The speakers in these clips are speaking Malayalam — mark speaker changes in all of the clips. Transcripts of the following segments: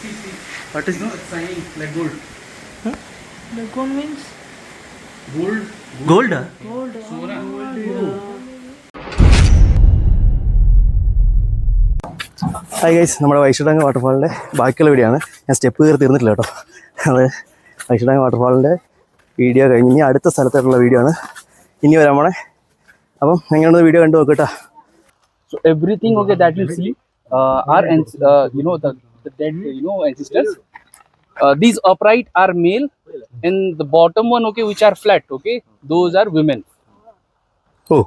Speaker 1: What is
Speaker 2: not it's shining like gold.
Speaker 3: Lagoon means
Speaker 2: Gold.
Speaker 1: Gold.
Speaker 3: gold.
Speaker 2: Sona.
Speaker 1: Hi guys നമ്മുടെ വൈശുടാങ് വാട്ടർഫാളിന്റെ ബാക്കിയുള്ള വീഡിയോ ആണ് ഞാൻ സ്റ്റെപ്പ് കയറി തീർന്നിട്ടില്ല കേട്ടോ അത് വൈശുടാങ് വാട്ടർഫാളിന്റെ വീഡിയോ കഴിഞ്ഞ് ഇനി അടുത്ത സ്ഥലത്തായിട്ടുള്ള വീഡിയോ ആണ് ഇനി വരാൻ പോണേ അപ്പം എങ്ങനെയാണ് വീഡിയോ കണ്ടു നോക്കട്ടോ
Speaker 4: So everything okay that see see uh, you and you know the, dead you know ancestors. Uh, these upright are male, and the bottom one okay which are flat okay those are women.
Speaker 1: Oh.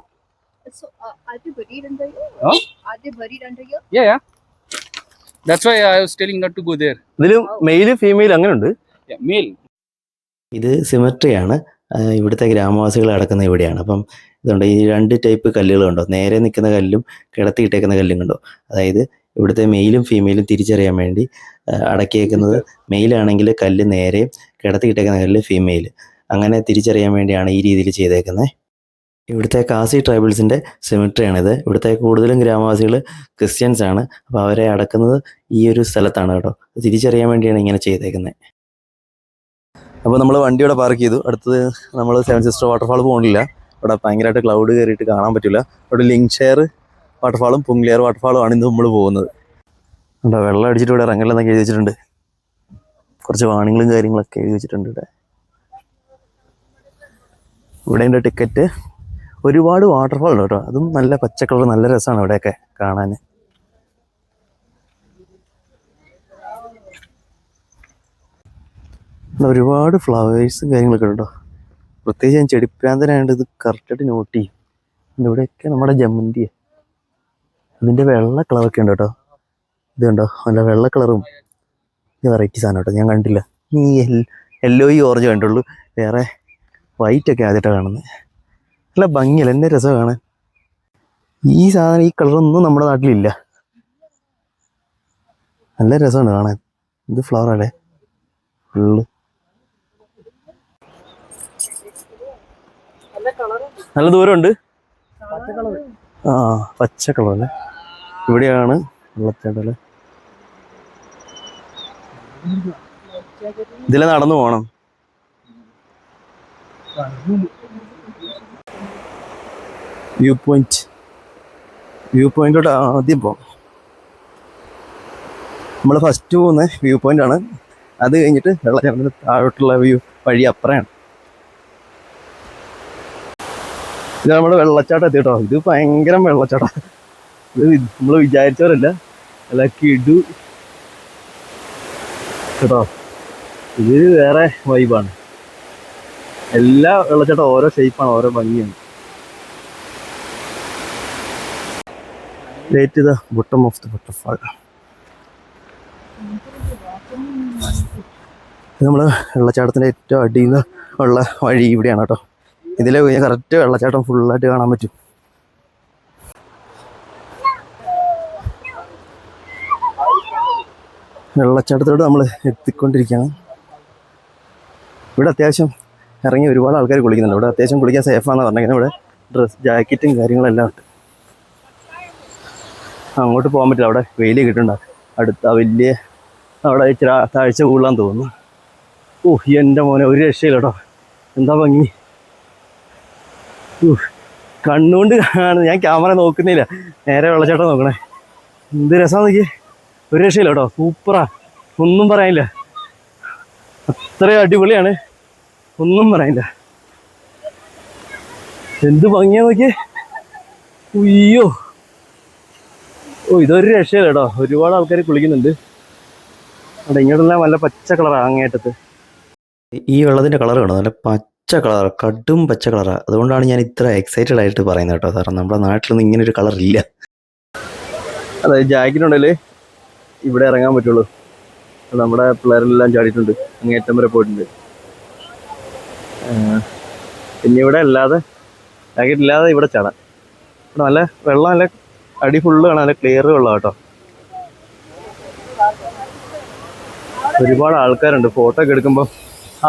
Speaker 5: So, uh, are they buried under here?
Speaker 4: Huh?
Speaker 5: Are they buried under here?
Speaker 4: Yeah, yeah. That's why I was telling not to go there.
Speaker 1: ഇതിൽ മെയിൽ ഫീമെയിൽ അങ്ങനെ ഉണ്ട്
Speaker 4: Yeah, male.
Speaker 6: ഇത് സിമട്രിയാണ് ഇവിടുത്തെ ഗ്രാമവാസികൾ അടക്കുന്ന ഇവിടെയാണ് അപ്പം ഇതുണ്ട് ഈ രണ്ട് ടൈപ്പ് കല്ലുകളുണ്ടോ നേരെ നിൽക്കുന്ന കല്ലും കിടത്തിയിട്ടേക്കുന്ന കല്ലും കണ്ടോ അതായത് ഇവിടുത്തെ മെയിലും ഫീമെയിലും തിരിച്ചറിയാൻ വേണ്ടി അടക്കിയേക്കുന്നത് മെയിലാണെങ്കിൽ കല്ല് നേരെ കിടത്തിയിട്ടേക്കുന്ന കല്ല് ഫീമെയിൽ. അങ്ങനെ തിരിച്ചറിയാൻ വേണ്ടിയാണ് ഈ രീതിയിൽ ചെയ്തേക്കുന്നത്. ഇവിടുത്തെ കാസി ട്രൈബൽസിന്റെ സെമിട്രിയാണിത്. ഇവിടുത്തെ കൂടുതലും ഗ്രാമവാസികൾ ക്രിസ്ത്യൻസ് ആണ്. അപ്പോൾ അവരെ അടക്കുന്നത് ഈ ഒരു സ്ഥലത്താണ് കേട്ടോ. തിരിച്ചറിയാൻ വേണ്ടിയാണ് ഇങ്ങനെ ചെയ്തേക്കുന്നത്
Speaker 1: അപ്പോൾ നമ്മൾ വണ്ടി ഇവിടെ പാർക്ക് ചെയ്തു. അടുത്തത് നമ്മൾ സെവൻ സിസ്റ്റർ വാട്ടർഫാൾ പോകണില്ല ഇവിടെ ഭയങ്കരമായിട്ട് ക്ലൗഡ് കയറിയിട്ട് കാണാൻ പറ്റില്ല അവിടെ ലിങ്ക് ഷെയർ വാട്ടർഫാളും പുങ്ലിയർ വാട്ടർഫാളും ആണ് ഇന്ന് നമ്മൾ പോകുന്നത്. ഉണ്ടോ വെള്ളം അടിച്ചിട്ട് ഇവിടെ ഇറങ്ങലെന്നൊക്കെ എഴുതി വെച്ചിട്ടുണ്ട്. കുറച്ച് വാണിങ്ങളും കാര്യങ്ങളൊക്കെ എഴുതി വെച്ചിട്ടുണ്ട് ഇവിടെ. ഇവിടെ എന്റെ ടിക്കറ്റ് ഒരുപാട് വാട്ടർഫാൾ ഉണ്ട് കേട്ടോ. അതും നല്ല പച്ച കളർ നല്ല രസമാണ് ഇവിടെയൊക്കെ കാണാൻ. ഒരുപാട് ഫ്ലവേഴ്സും കാര്യങ്ങളൊക്കെ ഉണ്ട് കേട്ടോ. പ്രത്യേകിച്ച് ഞാൻ ചെടിപ്രാന്തനായതുകൊണ്ട് ഇത് കറക്റ്റായിട്ട് നോട്ട് ചെയ്യും. ഇവിടെയൊക്കെ നമ്മുടെ ജമന്തി ഇതിന്റെ വെള്ള കളറൊക്കെ ഉണ്ട് കേട്ടോ ഇത് കണ്ടോ? നല്ല വെള്ള കളറും വെറൈറ്റി സാധനം കേട്ടോ ഞാൻ കണ്ടില്ല. ഈ ഓറഞ്ച് കണ്ടുള്ളൂ. വേറെ വൈറ്റ് ഒക്കെ ആദ്യമായിട്ടാണ് കാണുന്നത് നല്ല ഭംഗിയല്ല? എന്നെ രസമാണ് ഈ സാധനം ഈ കളറൊന്നും നമ്മുടെ നാട്ടിലില്ല. നല്ല രസമാണ് കാണാൻ. ഇത് ഫ്ലവർ അല്ലേ ഫുള്ള്. നല്ല ദൂരമുണ്ട് ആ പച്ച കളർ അല്ലേ? ഇവിടെയാണ് വെള്ളച്ചാട്ടം ഇതിലെ നടന്നു പോണം. View point. വ്യൂ പോയിന്റോട്ട് ആദ്യം പോകാം. നമ്മൾ ഫസ്റ്റ് പോകുന്ന വ്യൂ പോയിന്റ് ആണ്. അത് കഴിഞ്ഞിട്ട് വെള്ളച്ചാട്ടത്തിന് താഴോട്ടുള്ള വ്യൂ വഴി അപ്പുറയാണ് ഇത് നമ്മുടെ വെള്ളച്ചാട്ടം എത്തി കേട്ടോ ഇത് ഭയങ്കര വെള്ളച്ചാട്ടം. നമ്മൾ വിചാരിച്ചവരല്ല. അല്ല കിടു കേട്ടോ? ഇത് വേറെ വൈബാണ് എല്ലാ വെള്ളച്ചാട്ടം ഓരോ ഷേപ്പാണ് ഓരോ ഭംഗിയാണ്. Let the bottom of the waterfall നമ്മൾ വെള്ളച്ചാട്ടത്തിന്റെ ഏറ്റവും അടിയിൽ നിന്ന് ഉള്ള വഴി ഇവിടെയാണ് കേട്ടോ. ഇതിലെ കറക്റ്റ് വെള്ളച്ചാട്ടം ഫുള്ളായിട്ട് കാണാൻ പറ്റും. വെള്ളച്ചാട്ടത്തോട് നമ്മൾ എത്തിക്കൊണ്ടിരിക്കുകയാണ്. ഇവിടെ അത്യാവശ്യം ഇറങ്ങി ഒരുപാട് ആൾക്കാർ കുളിക്കുന്നുണ്ട്. ഇവിടെ അത്യാവശ്യം കുളിക്കാൻ സേഫാണെന്ന് പറഞ്ഞാൽ ഇവിടെ ഡ്രസ് ജാക്കറ്റും കാര്യങ്ങളെല്ലാം ഉണ്ട്. അങ്ങോട്ട് പോകാൻ പറ്റില്ല. അവിടെ വെയിൽ കിട്ടുന്നുണ്ട് അടുത്ത വലിയ അവിടെ ഇച്ചിരി താഴ്ച കൂടുതലാന്ന് തോന്നുന്നു. ഓ എന്റെ മോനെ ഒരു രക്ഷയില്ല കേട്ടോ എന്താ ഭംഗി. കണ്ണുകൊണ്ട് കാണുന്നത് ഞാൻ ക്യാമറ നോക്കുന്നില്ല. നേരെ വെള്ളച്ചാട്ടം നോക്കണേ. എന്ത് രസമാണ് നോക്കി ഒരു രക്ഷയില്ല കേട്ടോ. സൂപ്പറാ ഒന്നും പറയാനില്ല. അത്രയും അടിപൊളിയാണ്. ഒന്നും പറയാനില്ല. എന്ത് ഭംഗിയാ നോക്കിയേ. ഉയ്യോ. ഓ ഇതൊരു രക്ഷയില്ല കേട്ടോ. ഒരുപാട് ആൾക്കാർ കുളിക്കുന്നുണ്ട്. അവിടെ ഇങ്ങോട്ടെല്ലാം നല്ല പച്ച കളറാണ് അങ്ങേറ്റത്ത്
Speaker 6: ഈ വെള്ളത്തിന്റെ കളർ കണ്ടോ? നല്ല പച്ച കളർ കടും പച്ച കളറാണ് അതുകൊണ്ടാണ് ഞാൻ ഇത്ര എക്സൈറ്റഡ് ആയിട്ട് പറയുന്നത് കേട്ടോ കാരണം നമ്മുടെ നാട്ടിലൊന്നും ഇങ്ങനെ ഒരു കളർ ഇല്ല
Speaker 1: അതെ ജാക്കറ്റുണ്ടല്ലേ ഇവിടെ ഇറങ്ങാൻ പറ്റുള്ളൂ. നമ്മുടെ പിള്ളേരെല്ലാം ചാടിയിട്ടുണ്ട്. അങ്ങേറ്റം വരെ പോയിട്ടുണ്ട്. പിന്നെ ഇവിടെ അല്ലാതെ ജാക്കറ്റ് ഇല്ലാതെ ഇവിടെ ചാടാം. നല്ല വെള്ളം നല്ല അടി ഫുള്ള് കാണാം. നല്ല ക്ലിയർ വെള്ളം കേട്ടോ. ഒരുപാട് ആൾക്കാരുണ്ട്. ഫോട്ടോ ഒക്കെ എടുക്കുമ്പോൾ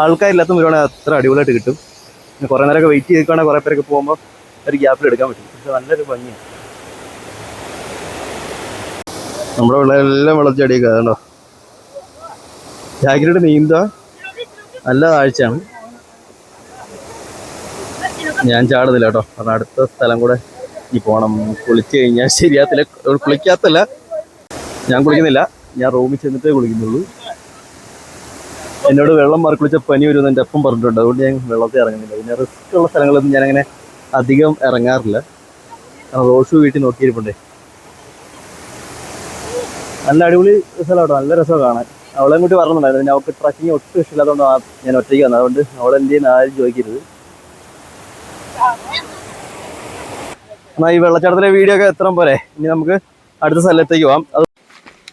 Speaker 1: ആൾക്കാരില്ലാത്ത വരുവാണെങ്കിൽ അത്ര അടിപൊളിയായിട്ട് കിട്ടും. കുറേ നേരമൊക്കെ വെയിറ്റ് ചെയ്തിരിക്കുകയാണെങ്കിൽ കുറേ പേരൊക്കെ പോകുമ്പോൾ ഒരു ഗ്യാപ്പിൽ എടുക്കാൻ പറ്റും. നല്ലൊരു ഭംഗിയാണ്. നമ്മുടെ വിളകളെല്ലാം വെള്ളച്ചടിയൊക്കെ അതുണ്ടോ ജാഗ്രത നീന്താ നല്ല താഴ്ചയാണ് ഞാൻ ചാടുന്നില്ല കേട്ടോ. കാരണം അടുത്ത സ്ഥലം കൂടെ ഈ പോണം. കുളിച്ച് കഴിഞ്ഞാൽ ശരിയാത്തില്ല കുളിക്കാത്തല്ല. ഞാൻ കുളിക്കുന്നില്ല. ഞാൻ റൂമിൽ ചെന്നിട്ടേ കുളിക്കുന്നുള്ളൂ. എന്നോട് വെള്ളം മാറി കുളിച്ച പനി വരുമെന്ന് എന്റെ അപ്പം പറഞ്ഞിട്ടുണ്ട്. അതുകൊണ്ട് ഞാൻ വെള്ളത്തിൽ ഇറങ്ങുന്നില്ല. പിന്നെ റിസ്ക് ഉള്ള സ്ഥലങ്ങളൊന്നും ഞാനങ്ങനെ അധികം ഇറങ്ങാറില്ല. റോഷു വീട്ടിൽ നോക്കിയിരിപ്പുണ്ടേ. നല്ല അടിപൊളി സ്ഥലം കേട്ടോ നല്ല രസമാണ് കാണാൻ. അവളെ കൂട്ടി പറഞ്ഞിട്ടുണ്ടായിരുന്നു അവൾക്ക് ട്രക്കിങ് ഒട്ടും ഇഷ്ടമില്ലാത്തതുകൊണ്ട് ഞാൻ ഒറ്റയ്ക്ക് വന്നത്. അതുകൊണ്ട് ചെയ്യുന്ന? ആരും ചോദിക്കരുത്. എന്നാൽ ഈ വെള്ളച്ചാട്ടത്തിലെ വീഡിയോ ഒക്കെ എത്ര പോരെ? ഇനി നമുക്ക് അടുത്ത സ്ഥലത്തേക്ക് പോവാം. അത്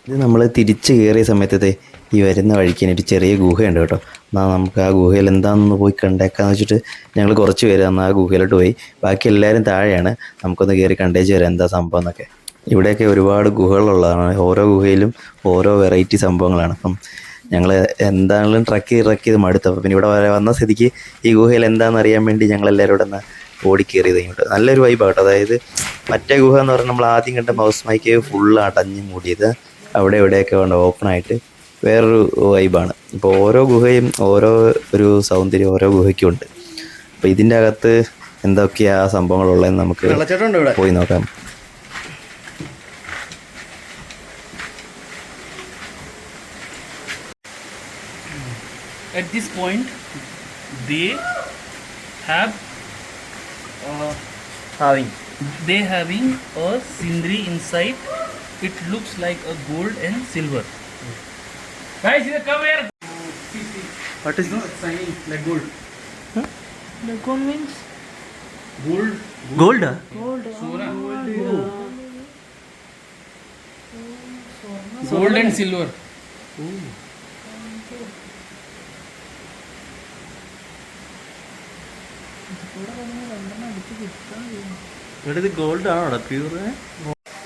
Speaker 6: ഇത് നമ്മൾ തിരിച്ച് കയറിയ സമയത്തത്തെ ഈ വരുന്ന വഴിക്ക് ഒരു ചെറിയ ഗുഹയുണ്ട് കേട്ടോ. എന്നാൽ നമുക്ക് ആ ഗുഹയിൽ എന്താണെന്ന് പോയി കണ്ടേക്കാന്ന് വെച്ചിട്ട് ഞങ്ങൾ കുറച്ച് പേര് അന്ന് ആ ഗുഹയിലോട്ട് പോയി. ബാക്കി എല്ലാവരും താഴെയാണ്. നമുക്കൊന്ന് കയറി കണ്ടേച്ച് വരാം എന്താ സംഭവം എന്നൊക്കെ. ഇവിടെയൊക്കെ ഒരുപാട് ഗുഹകളുള്ളതാണ്. ഓരോ ഗുഹയിലും ഓരോ വെറൈറ്റി സംഭവങ്ങളാണ്. അപ്പം ഞങ്ങൾ എന്താണെങ്കിലും ട്രക്ക് ചെയ്ത് ട്രക്ക് ചെയ്ത് മടുത്തു. അപ്പം പിന്നെ ഇവിടെ വരെ വന്ന സ്ഥിതിക്ക് ഈ ഗുഹയിൽ എന്താണെന്ന് അറിയാൻ വേണ്ടി ഞങ്ങൾ എല്ലാവരും ഇവിടെ നിന്ന് ഓടിക്കേറിയത് ഇങ്ങോട്ട്. നല്ലൊരു വൈബാട്ടോ അതായത് മറ്റേ ഗുഹ എന്ന് പറഞ്ഞാൽ നമ്മൾ ആദ്യം കണ്ട മൗസ് മൈക്ക് ഫുൾ അടഞ്ഞു മൂടിയത് അവിടെ എവിടെയൊക്കെ ഉണ്ട് ഓപ്പൺ ആയിട്ട് വേറൊരു വൈബാണ് ഇപ്പോൾ ഓരോ ഗുഹയും ഓരോ ഒരു സൗന്ദര്യം ഓരോ ഗുഹയ്ക്കും ഉണ്ട്. അപ്പോൾ ഇതിന്റെ അകത്ത് എന്തൊക്കെയാ സംഭവങ്ങളുള്ളതെന്ന് നമുക്ക് പോയി നോക്കാം.
Speaker 3: at this point they have uh,
Speaker 2: having
Speaker 3: they having a scenery inside it looks like a gold and silver guys here come here
Speaker 2: what is this? shining like gold
Speaker 3: huh? like gold means
Speaker 2: gold
Speaker 1: gold
Speaker 3: gold, gold. Sora. Oh, gold. gold. Oh. Oh, gold and silver
Speaker 1: Ooh. ഇവിടെ ഗോൾഡ്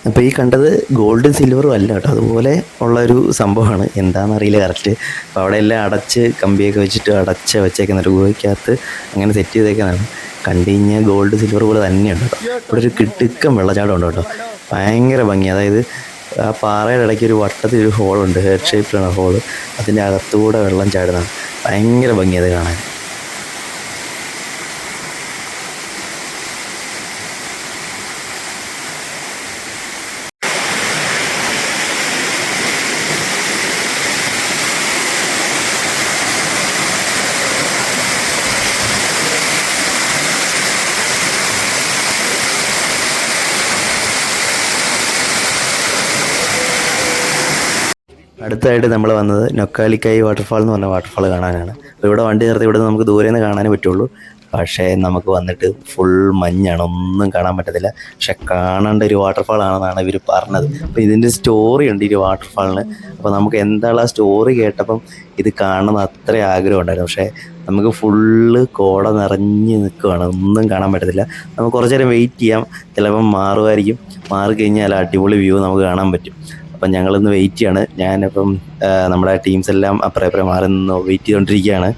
Speaker 6: അപ്പോൾ ഈ കണ്ടത് ഗോൾഡും സിൽവറും അല്ല കേട്ടോ. അതുപോലെ ഉള്ളൊരു സംഭവമാണ്. എന്താണെന്നറിയില്ല കറക്റ്റ് അപ്പോൾ അവിടെ എല്ലാം അടച്ച് കമ്പിയൊക്കെ വെച്ചിട്ട് അടച്ച് വെച്ചേക്കുന്ന ഒരു ഗുഹയ്ക്കകത്ത് അങ്ങനെ സെറ്റ് ചെയ്തേക്കുന്നതാണ്. കണ്ടു കഴിഞ്ഞാൽ ഗോൾഡ് സിൽവർ പോലെ തന്നെയുണ്ട് കേട്ടോ. ഇവിടെ ഒരു കിട്ടുക്കം വെള്ളച്ചാട്ടം ഉണ്ട് കേട്ടോ. ഭയങ്കര ഭംഗി. അതായത് ആ പാറയുടെ ഇടയ്ക്ക് ഒരു വട്ടത്തിൽ ഒരു ഹോളുണ്ട് ഹെഡ് ഷേപ്പിലാണ് ഹോൾ അതിന്റെ അകത്തുകൂടെ വെള്ളം ചാടുന്നതാണ്. ഭയങ്കര ഭംഗി അത് കാണാൻ. അടുത്തായിട്ട് നമ്മൾ വന്നത് നൊക്കാലിക്കായി വാട്ടർഫാൾ എന്ന് പറഞ്ഞ വാട്ടർഫാൾ കാണാനാണ്. ഇവിടെ വണ്ടി നിർത്തി ഇവിടെ നമുക്ക് ദൂരെ നിന്ന് കാണാനേ പറ്റുള്ളൂ. പക്ഷേ നമുക്ക് വന്നിട്ട് ഫുൾ മഞ്ഞാണ്. ഒന്നും കാണാൻ പറ്റത്തില്ല. പക്ഷെ കാണേണ്ട ഒരു വാട്ടർഫാൾ ആണെന്നാണ് ഇവർ പറഞ്ഞത്. അപ്പോൾ ഇതിന്റെ സ്റ്റോറി ഉണ്ട് ഈ വാട്ടർഫാളിന് അപ്പോൾ നമുക്ക് എന്താണ് ആ സ്റ്റോറി കേട്ടപ്പം ഇത് കാണണമെന്ന് അത്ര ആഗ്രഹം ഉണ്ടായിരുന്നു. പക്ഷേ നമുക്ക് ഫുള്ള് കോട നിറഞ്ഞ് നിൽക്കുവാണ് ഒന്നും കാണാൻ പറ്റത്തില്ല. നമുക്ക് കുറച്ച് നേരം വെയിറ്റ് ചെയ്യാം. ചിലപ്പം മാറുമായിരിക്കും. മാറിക്കഴിഞ്ഞാൽ അടിപൊളി വ്യൂ നമുക്ക് കാണാൻ പറ്റും. അപ്പം ഞങ്ങളിന്ന് വെയിറ്റ് ചെയ്യാണ്. ഞാനിപ്പം നമ്മുടെ ടീംസ് എല്ലാം അപ്പുറം അപ്പുറം മാറി നിന്ന് വെയിറ്റ് ചെയ്തുകൊണ്ടിരിക്കുകയാണ്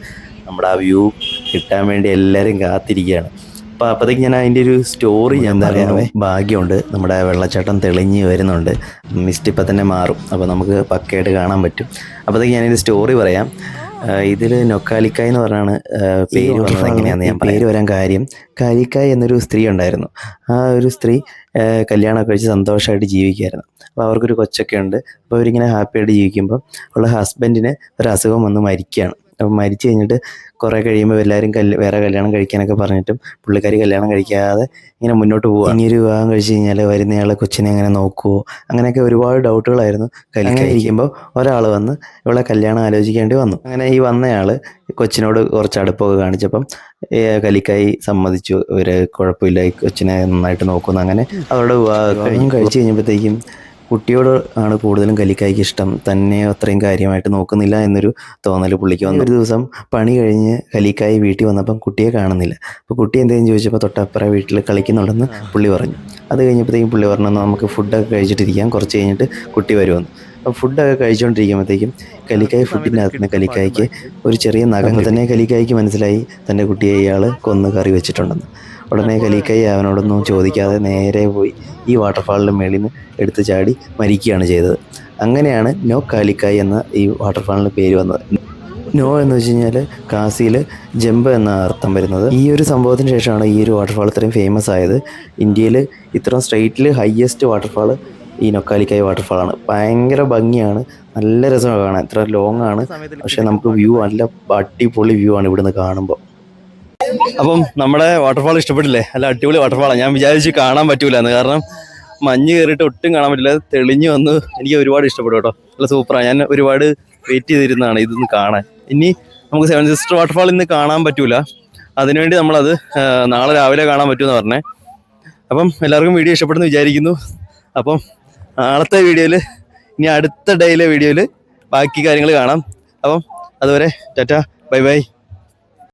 Speaker 6: നമ്മുടെ ആ വ്യൂ കിട്ടാൻ വേണ്ടി എല്ലാവരും കാത്തിരിക്കുകയാണ്. അപ്പോൾ അപ്പോഴത്തേക്ക് ഞാൻ അതിന്റെ ഒരു സ്റ്റോറി ഞാൻ എന്താ പറയുക ഭാഗ്യമുണ്ട്. നമ്മുടെ വെള്ളച്ചാട്ടം തെളിഞ്ഞ് വരുന്നുണ്ട്. മിസ്റ്റ് ഇപ്പം തന്നെ മാറും. അപ്പോൾ നമുക്ക് പക്കയായിട്ട് കാണാൻ പറ്റും. അപ്പോഴത്തേക്ക് ഞാനിതിന്റെ സ്റ്റോറി പറയാം. ഇതിൽ നൊക്കാലിക്കായ് എന്ന് പറഞ്ഞാണ് പേര് വന്നത്. എങ്ങനെയാന്ന് ഞാൻ പേര് വരാൻ കാര്യം കാലിക്കായ് എന്നൊരു സ്ത്രീ ഉണ്ടായിരുന്നു. ആ ഒരു സ്ത്രീ കല്യാണം കല്യാണമൊക്കെ കഴിച്ച് സന്തോഷമായിട്ട് ജീവിക്കുമായിരുന്നു അപ്പോൾ അവർക്കൊരു കൊച്ചൊക്കെ ഉണ്ട്. അപ്പോൾ അവരിങ്ങനെ ഹാപ്പിയായിട്ട് ജീവിക്കുമ്പോൾ ഉള്ള ഹസ്ബൻഡിന് ഒരു അസുഖം വന്ന് മരിക്കുകയാണ്. അപ്പോൾ മരിച്ചു കഴിഞ്ഞിട്ട് കുറേ കഴിയുമ്പോൾ എല്ലാവരും കല്യ വേറെ കല്യാണം കഴിക്കാനൊക്കെ പറഞ്ഞിട്ടും പുള്ളിക്കാരി കല്യാണം കഴിക്കാതെ ഇങ്ങനെ മുന്നോട്ട് പോകുക ഇനി ഒരു വിവാഹം കഴിച്ച് കഴിഞ്ഞാൽ വരുന്നയാളെ കൊച്ചിനെ എങ്ങനെ നോക്കുമോ അങ്ങനെയൊക്കെ ഒരുപാട് ഡൗട്ടുകളായിരുന്നു കല്യാണം ഇരിക്കുമ്പോൾ ഒരാൾ വന്ന് ഇവളെ കല്യാണം ആലോചിക്കേണ്ടി വന്നു. അങ്ങനെ ഈ വന്നയാൾ കൊച്ചിനോട് കുറച്ച് അടുപ്പമൊക്കെ കാണിച്ചപ്പം കലിക്കായി സമ്മതിച്ചു. ഒരു കുഴപ്പമില്ല ഈ കൊച്ചിനെ നന്നായിട്ട് നോക്കുന്നു അങ്ങനെ അവരുടെ വിവാഹം കഴിച്ച് കഴിഞ്ഞപ്പോഴത്തേക്കും കുട്ടിയോട് ആണ് കൂടുതലും കലിക്കായ്ക്ക് ഇഷ്ടം. തന്നെ അത്രയും കാര്യമായിട്ട് നോക്കുന്നില്ല എന്നൊരു തോന്നൽ പുള്ളിക്ക് വന്നു. ഒരു ദിവസം പണി കഴിഞ്ഞ് കലിക്കായി വീട്ടിൽ വന്നപ്പം കുട്ടിയെ കാണുന്നില്ല. അപ്പോൾ കുട്ടി എന്തെങ്കിലും ചോദിച്ചപ്പോൾ തൊട്ടപ്പുറ വീട്ടിൽ കളിക്കുന്നുണ്ടെന്ന് പുള്ളി പറഞ്ഞു. അത് കഴിഞ്ഞപ്പോഴത്തേക്കും പുള്ളി പറഞ്ഞു "എന്നാ നമുക്ക് ഫുഡൊക്കെ കഴിച്ചിട്ടിരിക്കാം. കുറച്ച് കഴിഞ്ഞിട്ട് കുട്ടി വരുമെന്ന്. അപ്പോൾ ഫുഡൊക്കെ കഴിച്ചുകൊണ്ടിരിക്കുമ്പോഴത്തേക്കും കലിക്കായി ഫുഡിന്റെ അകത്ത് നിന്ന് കലിക്കായ്ക്ക് ഒരു ചെറിയ നഖം തന്നെ കലിക്കായ്ക്ക് മനസ്സിലായി. തന്റെ കുട്ടിയെ ഇയാൾ കൊന്ന് കറി വെച്ചിട്ടുണ്ടെന്ന്. ഉടനെ കലിക്കൈ അവനോടൊന്നും ചോദിക്കാതെ നേരെ പോയി ഈ വാട്ടർഫാളിന്റെ മേളിൽ നിന്ന് എടുത്ത് ചാടി മരിക്കുകയാണ് ചെയ്തത്. അങ്ങനെയാണ് നോ കാലിക്കായ് എന്ന ഈ വാട്ടർഫാളിന്റെ പേര് വന്നത്.
Speaker 1: നോ എന്ന് വെച്ച് കഴിഞ്ഞാൽ കാസിയിൽ ജമ്പ് എന്ന അർത്ഥം വരുന്നത്. ഈ ഒരു സംഭവത്തിന് ശേഷമാണ് ഈ ഒരു വാട്ടർഫാൾ ഇത്രയും ഫേമസ് ആയത്. ഇന്ത്യയിൽ ഇത്രയും സ്ട്രേറ്റിൽ ഹയസ്റ്റ് വാട്ടർഫാൾ ഈ നൊക്കാലിക്കായ് വാട്ടർഫാളാണ് ഭയങ്കര ഭംഗിയാണ്. നല്ല രസമാണ് കാണാൻ. ഇത്ര ലോങ് ആണ്. പക്ഷേ നമുക്ക് വ്യൂ നല്ല അടിപൊളി വ്യൂ ആണ് ഇവിടുന്ന് കാണുമ്പോൾ. അപ്പം നമ്മുടെ വാട്ടർഫാൾ ഇഷ്ടപ്പെട്ടില്ലേ? അല്ല അടിപൊളി വാട്ടർഫാളാണ് ഞാൻ വിചാരിച്ച് കാണാൻ പറ്റൂല എന്ന്. കാരണം മഞ്ഞ് കയറിയിട്ട് ഒട്ടും കാണാൻ പറ്റില്ല. തെളിഞ്ഞു വന്ന് എനിക്ക് ഒരുപാട് ഇഷ്ടപ്പെട്ടു കേട്ടോ. നല്ല സൂപ്പറാണ് ഞാൻ ഒരുപാട് വെയിറ്റ് ചെയ്തിരുന്നതാണ് ഇതൊന്ന് കാണാൻ. ഇനി നമുക്ക് സെവൻ സിസ്റ്റർ വാട്ടർഫാൾ ഇന്ന് കാണാൻ പറ്റൂല. അതിനുവേണ്ടി നമ്മളത് നാളെ രാവിലെ കാണാൻ പറ്റുമെന്ന് പറഞ്ഞേ. അപ്പം എല്ലാവർക്കും വീഡിയോ ഇഷ്ടപ്പെടുന്നു വിചാരിക്കുന്നു. അപ്പം നാളത്തെ വീഡിയോയിൽ ഇനി അടുത്ത ഡേയിലെ വീഡിയോയിൽ ബാക്കി കാര്യങ്ങൾ കാണാം. അപ്പം അതുവരെ ടാറ്റ. Bye bye.